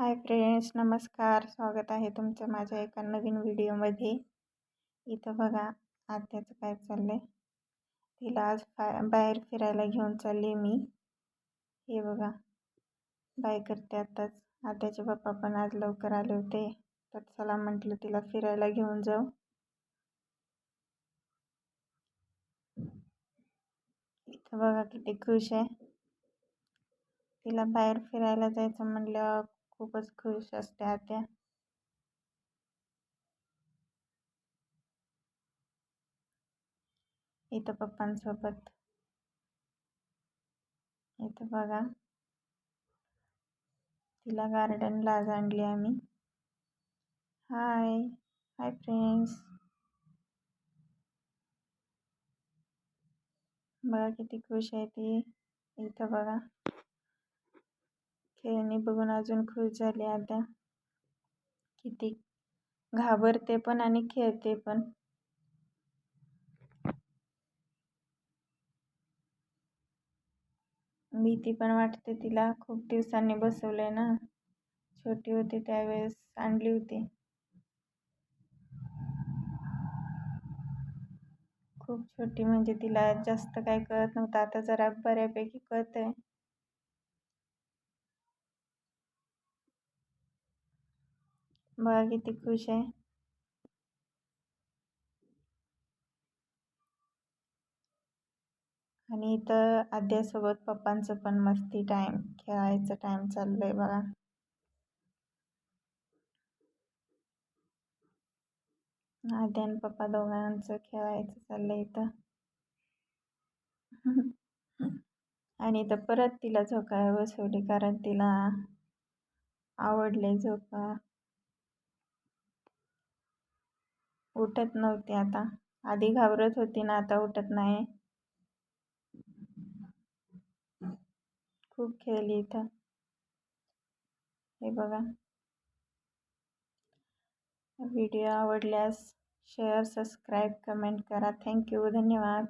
Hi friends नमस्कार. स्वागत आहे तुमचं माझ्या एका नवीन व्हिडिओमध्ये. इथं बघा आत्याचं काय चाललं आहे तिला आज फा बाहेर फिरायला घेऊन चालले मी. हे बघा बाय करते आत्ताच. आत्याचे पप्पा पण आज लवकर आले होते. तर चला म्हटलं तिला फिरायला घेऊन जाऊ. इथं बघा किती खुश आहे. तिला बाहेर फिरायला जायचं म्हटलं खूपच खुश असते आत्या. इथं पप्पांसोबत. इथं बघा. तिला गार्डनला आज आणली आम्ही. हाय हाय फ्रेंड्स बघा किती खुश आहे ती. इथं बघा. खेळणी बघून अजून खुश झाले आता. किती घाबरते पण आणि खेळते पण. भीती पण वाटते तिला. खूप दिवसांनी बसवलंय ना. छोटी होती त्यावेळेस आणली होती. खूप छोटी म्हणजे तिला जास्त काय कळत नव्हतं. आता जरा बऱ्यापैकी कळत आहे बघा किती खुश आहे आणि इथं आद्यासोबत पप्पांचं पण मस्ती टाईम खेळायचं टाईम चाललं आहे बघा आद्या आणि पप्पा दोघांचं खेळायचं चाललं इथं आणि इथं परत तिला झोका बसवली कारण तिला आवडले झोका उठत नव्हती आता. आधी घाबरत होती ना आता उठत नाही. खूप खेळली इथं. हे बघा. व्हिडिओ आवडल्यास शेअर, सबस्क्राईब, कमेंट करा. Thank you. धन्यवाद.